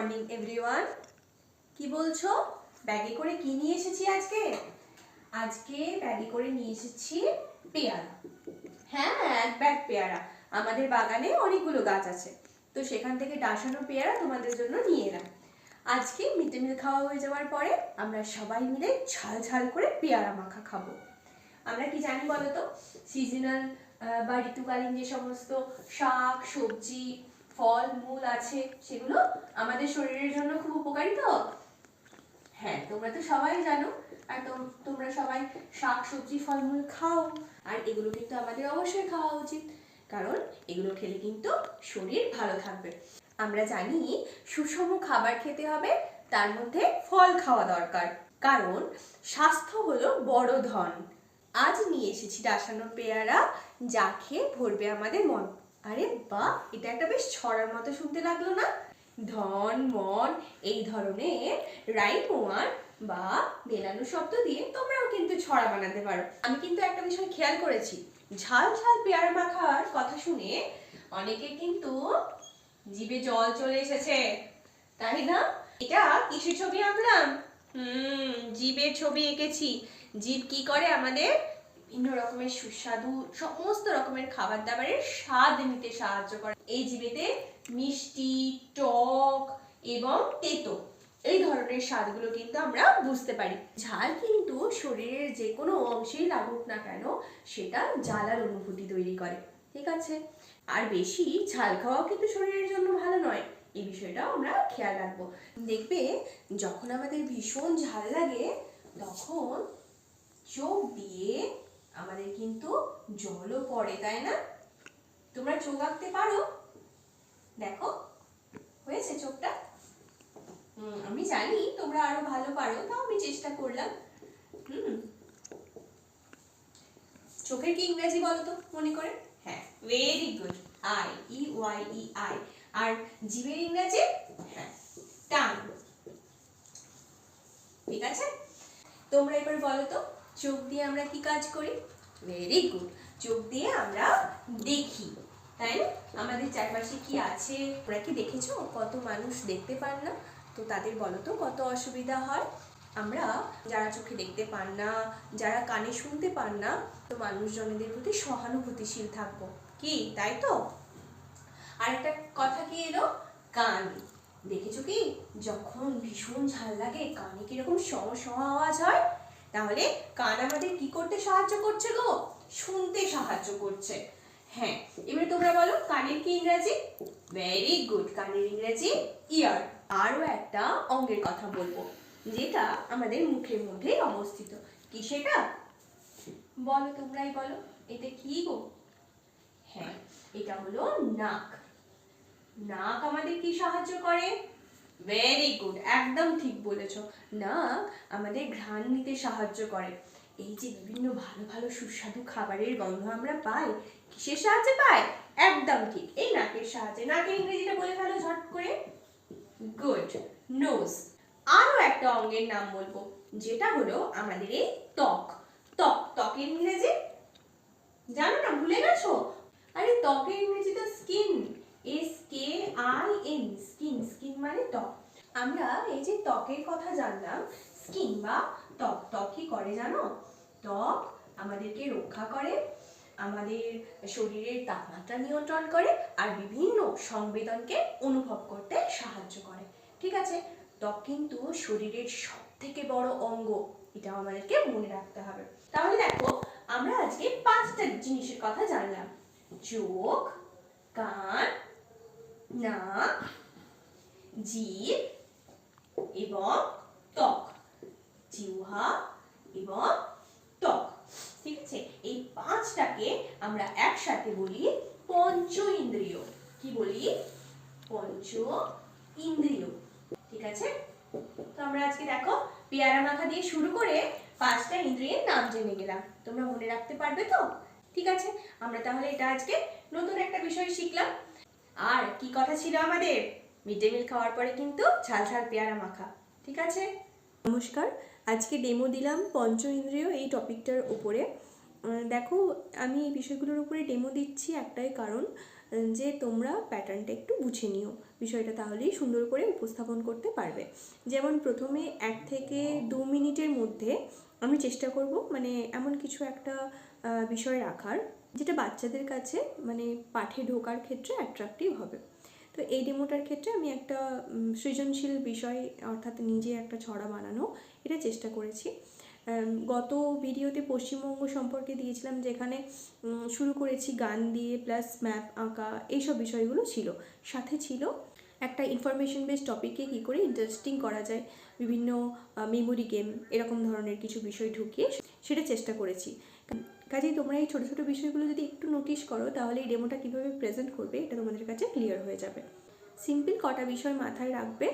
Morning everyone কি বলছো? ব্যাগে করে কি নিয়ে এসেছি আজকে? আজকে ব্যাগে করে নিয়ে এসেছি পেয়ারা। হ্যাঁ এক ব্যাগ পেয়ারা। আমাদের বাগানে অনেকগুলো গাছ আছে। তো সেখান থেকে ডাসানো পেয়ারা তোমাদের জন্য নিয়ে এলাম। আজকে মিড ডে মিল খাওয়া হয়ে যাওয়ার পরে আমরা সবাই মিলে ঝাল ঝাল করে পেয়ারা মাখা খাব। আমরা কি জানি বলো তো? সিজনাল বা ঋতুকালীন যে সমস্ত শাক, সবজি ফল, মূল আছে, সেগুলো আমাদের শরীরের জন্য খুব উপকারী তো? হ্যাঁ তোমরা তো সবাই জানো, আর তোম- তোমরা সবাই শাক, সবজি, ফলমূল খাও, আর এগুলো কিন্তু আমাদের অবশ্যই খাওয়া উচিত, কারণ এগুলো খেলে কিন্তু শরীর ভালো থাকবে। আমরা জানি সুষম খাবার খেতে হবে, তার মধ্যে ফল খাওয়া দরকার, কারণ স্বাস্থ্য হলো বড় ধন। আজ নিয়ে এসেছি ডাসানো পেয়ারা, যা খেয়ে ভরবে আমাদের মন। আরে বাহ, এটা একটা বেশ ছড়ার মতো শুনতে লাগল না? ধন, মন, এই ধরনের রাইম ওয়ান বা মেলানো শব্দ দিয়ে তোমরাও কিন্তু ছড়া বানাতে পারো। আমি কিন্তু একটা বিষয় খেয়াল করেছি, ঝাল ঝাল পেয়ারা মাখার কথা শুনে অনেকে কিন্তু জিভে জল চলে এসেছে। তাই না? এটা কিসের ছবি আঁকলাম? হুম, জীবের ছবি এঁকেছি। জীব কি করে আমাদের বিভিন্ন রকমের সুস্বাদু, সমস্ত রকমের খাবার দাবারের স্বাদ নিতে সাহায্য করে। এই জীবেতে মিষ্টি, টক এবং তেতো এই ধরনের স্বাদগুলো কিন্তু আমরা বুঝতে পারি। ঝাল কিন্তু শরীরের যে কোনো অংশেই লাগুক না কেন, সেটা জ্বালার অনুভূতি তৈরি করে, ঠিক আছে? আর বেশি ঝাল খাওয়াও কিন্তু শরীরের জন্য ভালো নয়, এই বিষয়টাও আমরা খেয়াল রাখব। দেখবে, যখন আমাদের ভীষণ ঝাল লাগে, তখন চোখ দিয়ে আমাদের কিন্তু জলও পড়ে, তাই না? তোমরা চোখ আঁকতে পারো। দেখো, হয়েছে চোখটা? আমি জানি তোমরা আরও ভালো পারো, তাও আমি চেষ্টা করলাম। হুম। চোখের কি ইংরেজি বলো তো, মনে করে? হ্যাঁ very good eye E Y E eye আর জিভের ইংরেজি? হ্যাঁ টাং ঠিক আছে? তোমরা এবার বলো তো চোখ দিয়ে আমরা কি কাজ করি? ভেরি গুড চোখ দিয়ে আমরা দেখি, তাই না? আমাদের চারপাশে কি আছে? তোমরা কি দেখেছ? কত মানুষ দেখতে পান না? তো তাদের বলো তো, কত অসুবিধা হয়? আমরা যারা চোখে দেখতে পান না, যারা কানে শুনতে পান না, তো মানুষজনদের প্রতি সহানুভূতিশীল থাকব। কি? তাই তো? আর একটা কথা কি এলো? কান। দেখেছ কি? যখন ভীষণ ঝাল লাগে, কানে কীরকম সম আওয়াজ হয় তাহলে কান আমাদের কি করতে সাহায্য করছে গো? শুনতে সাহায্য করছে। হ্যাঁ এবারে তোমরা বলো, কানের কি ইংরেজি? ভেরি গুড কানের ইংরেজি ইয়ার আরও একটা অঙ্গের কথা বলব, যেটা আমাদের মুখের মধ্যেই অবস্থিত। কি সেটা? বলো তোমরাই বলো, এটা কি গো? হ্যাঁ এটা হলো নাক। নাক আমাদের কি সাহায্য করে? ভেরি গুড একদম ঠিক বলেছ। নাক আমাদের ঘ্রাণ নিতে সাহায্য করে। এই যে বিভিন্ন ভালো ভালো সুস্বাদু খাবারের গন্ধ আমরা পাই, কিসের সাহায্যে পাই? একদম ঠিক। এই নাকের সাহায্যে। নাকের ইংরেজিটা বলে ফেলো ঝট করে। গুড নোজ আরও একটা অঙ্গের নাম বলব, যেটা হলো আমাদের এই ত্বক। ত্বক, ত্বকের ইংরেজি? জানো না? ভুলে গেছো আরে ত্বকের ইংরেজি তো skin S K I N skin skin মানে ত্বক। আমরা এই যে ত্বকের কথা জানলাম স্কিন বা ত্বক ত্বক কি করে জানো? ত্বক আমাদেরকে রক্ষা করে, আমাদের শরীরের তাপমাত্রা নিয়ন্ত্রণ করে আর বিভিন্ন সংবেদনকে অনুভব করতে সাহায্য করে। ঠিক আছে? ত্বক কিন্তু শরীরের সব থেকে বড় অঙ্গ এটা আমাদেরকে মনে রাখতে হবে। তাহলে দেখো, আমরা আজকে পাঁচটা জিনিসের কথা জানলাম। চোখ, কান, নাক জিভ এবং ত্বক। জিহ্বা এবং ত্বক। ঠিক আছে? এই পাঁচটাকে আমরা একসাথে বলি পঞ্চ ইন্দ্রিয়। কি বলি? পঞ্চ ইন্দ্রিয়। ঠিক আছে? তো আমরা আজকে দেখো পেয়ারা মাখা দিয়ে শুরু করে পাঁচটা ইন্দ্রিয়ের নাম জেনে গেলাম। তোমরা মনে রাখতে পারবে তো? ঠিক আছে? আমরা তাহলে এটা আজকে নতুন একটা বিষয় শিখলাম। আর কি কথা ছিল আমাদের? মিড ডে মিল খাওয়ার পরে কিন্তু ঝাল ঝাল পেয়ারা মাখা, ঠিক আছে? নমস্কার, আজকে ডেমো দিলাম পঞ্চ ইন্দ্রিয় এই টপিকটার উপরে। দেখো, আমি এই বিষয়গুলোর উপরে ডেমো দিচ্ছি একটাই কারণ যে তোমরা প্যাটার্নটা একটু বুঝে নিও। বিষয়টা তাহলেই সুন্দর করে উপস্থাপন করতে পারবে। যেমন প্রথমে এক থেকে দু মিনিটের মধ্যে আমি চেষ্টা করব মানে এমন কিছু একটা বিষয় রাখার, যেটা বাচ্চাদের কাছে মানে পাঠে ঢোকার ক্ষেত্রে অ্যাট্রাকটিভ হবে। তো এই ডেমোটার ক্ষেত্রে আমি একটা সৃজনশীল বিষয় অর্থাৎ নিজে একটা ছড়া বানানো, এটা চেষ্টা করেছি। গত ভিডিওতে পশ্চিমবঙ্গ সম্পর্কে দিয়েছিলাম যেখানে শুরু করেছি গান দিয়ে প্লাস ম্যাপ আঁকা, এইসব বিষয়গুলো ছিল। সাথে ছিল একটা ইনফরমেশন বেস টপিকে কী করে ইন্টারেস্টিং করা যায়, বিভিন্ন মেমোরি গেম এরকম ধরনের কিছু বিষয় ঢুকিয়ে সেটা চেষ্টা করেছি। কাজেই তোমরা এই ছোটো ছোটো বিষয়গুলো যদি একটু নোটিশ করো, তাহলে এই ডেমোটা কীভাবে প্রেজেন্ট করবে এটা তোমাদের কাছে ক্লিয়ার হয়ে যাবে। সিম্পল কটা বিষয় মাথায় রাখবে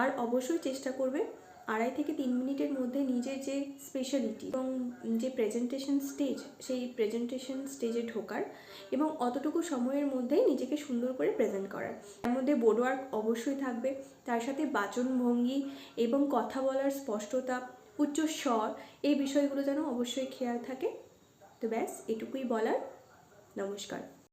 আর অবশ্যই চেষ্টা করবে আড়াই থেকে তিন মিনিটের মধ্যে নিজের যে স্পেশালিটি এবং যে প্রেজেন্টেশন স্টেজ সেই প্রেজেন্টেশন স্টেজে ঢোকার এবং অতটুকু সময়ের মধ্যেই নিজেকে সুন্দর করে প্রেজেন্ট করার। তার মধ্যে বোর্ড ওয়ার্ক অবশ্যই থাকবে। তার সাথে বাচনভঙ্গি এবং কথা বলার স্পষ্টতা, উচ্চ স্বর, এই বিষয়গুলো যেন অবশ্যই খেয়াল থাকে। তো ব্যাস, এটুকুই বলার। নমস্কার।